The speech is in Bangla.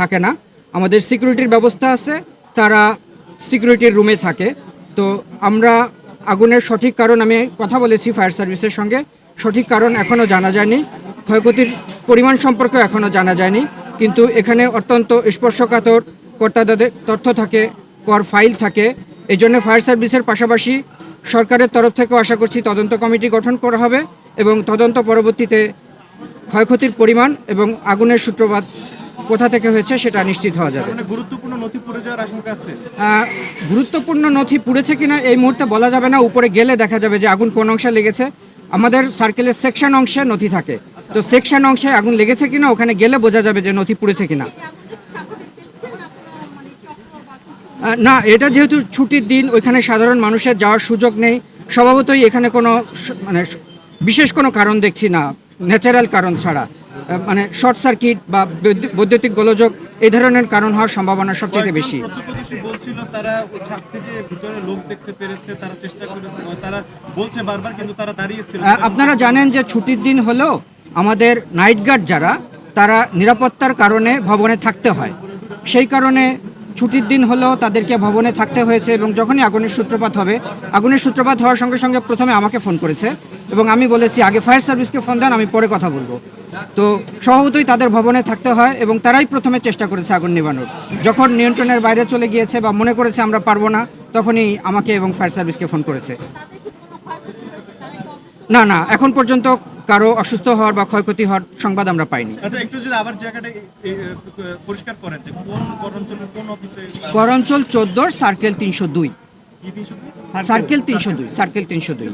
থাকে না। আমাদের সিকিউরিটির ব্যবস্থা আছে, তারা সিকিউরিটির রুমে থাকে। তো আমরা আগুনের সঠিক কারণ আমি কথা বলেছি ফায়ার সার্ভিসের সঙ্গে। সঠিক কারণ এখনও জানা যায়নি। ক্ষয়ক্ষতির পরিমাণ সম্পর্কেও এখনও জানা যায়নি। কিন্তু এখানে অত্যন্ত স্পর্শকাতর কর্তাদের তথ্য থাকে, কর ফাইল থাকে। এই জন্য ফায়ার সার্ভিসের পাশাপাশি সরকারের তরফ থেকেও আশা করছি তদন্ত কমিটি গঠন করা হবে এবং তদন্ত পরবর্তীতে ক্ষয়ক্ষতির পরিমাণ এবং আগুনের সূত্রপাত কোথা থেকে হয়েছে সেটা নিশ্চিত হওয়া যাবে। মানে গুরুত্বপূর্ণ নথি পড়ে যাওয়ার আশঙ্কা আছে? গুরুত্বপূর্ণ নথি পুড়েছে কিনা এই মুহূর্তে বলা যাবে না। উপরে গেলে দেখা যাবে যে আগুন কোন অংশে লেগেছে। আমাদের সার্কেলের সেকশন অংশে নথি থাকে। তো সেকশন অংশে আগুন লেগেছে কিনা ওখানে গেলে বোঝা যাবে যে নথি পুড়েছে কিনা। না এটা যেহেতু ছুটির দিন ওইখানে সাধারণ মানুষের যাওয়ার সুযোগ নেই। স্বভাবতই এখানে কোনো মানে বিশেষ কোনো কারণ দেখছি না। ন্যাচারাল কারণ ছাড়া। মানে শর্ট সার্কিট বা বৈদ্যুতিক গোলযোগ এই ধরনের কারণ হওয়ার সম্ভাবনা সবচেয়ে বেশি। বলছিল তারা ছাদ থেকে ভিতরে লোক দেখতে পেরেছে তারা চেষ্টা করেছে তারা বলছে বারবার কিন্তু তারা দাঁড়িয়েছিল। আপনারা জানেন যে ছুটির দিন হলেও আমাদের নাইট গার্ড যারা তারা নিরাপত্তার কারণে ভবনে থাকতে হয়। সেই কারণে ছুটির দিন হলেও তাদেরকে ভবনে থাকতে হয়েছে এবং যখনই আগুনের সূত্রপাত হবে আগুনের সূত্রপাত হওয়ার সঙ্গে সঙ্গে প্রথমে আমাকে ফোন করেছে এবং আমি বলেছি আগে ফায়ার সার্ভিসকে ফোন দেন আমি পরে কথা বলব। তো স্বভাবতই তাদের ভবনে থাকতে হয় এবং তারাই প্রথমে চেষ্টা করেছে আগুন নিবানোর যখন নিয়ন্ত্রণের বাইরে চলে গিয়েছে বা মনে করেছে আমরা পারব না তখনই আমাকে এবং ফায়ার সার্ভিসকে ফোন করেছে। না না এখন পর্যন্ত কারও অসুস্থ হওয়ার বা ক্ষয়ক্ষতি হওয়ার সংবাদ আমরা পাইনি। আচ্ছা করঞ্চল চোদ্দোর সার্কেল তিনশো দুই? সার্কেল তিনশো দুই সার্কেল তিনশো দুই।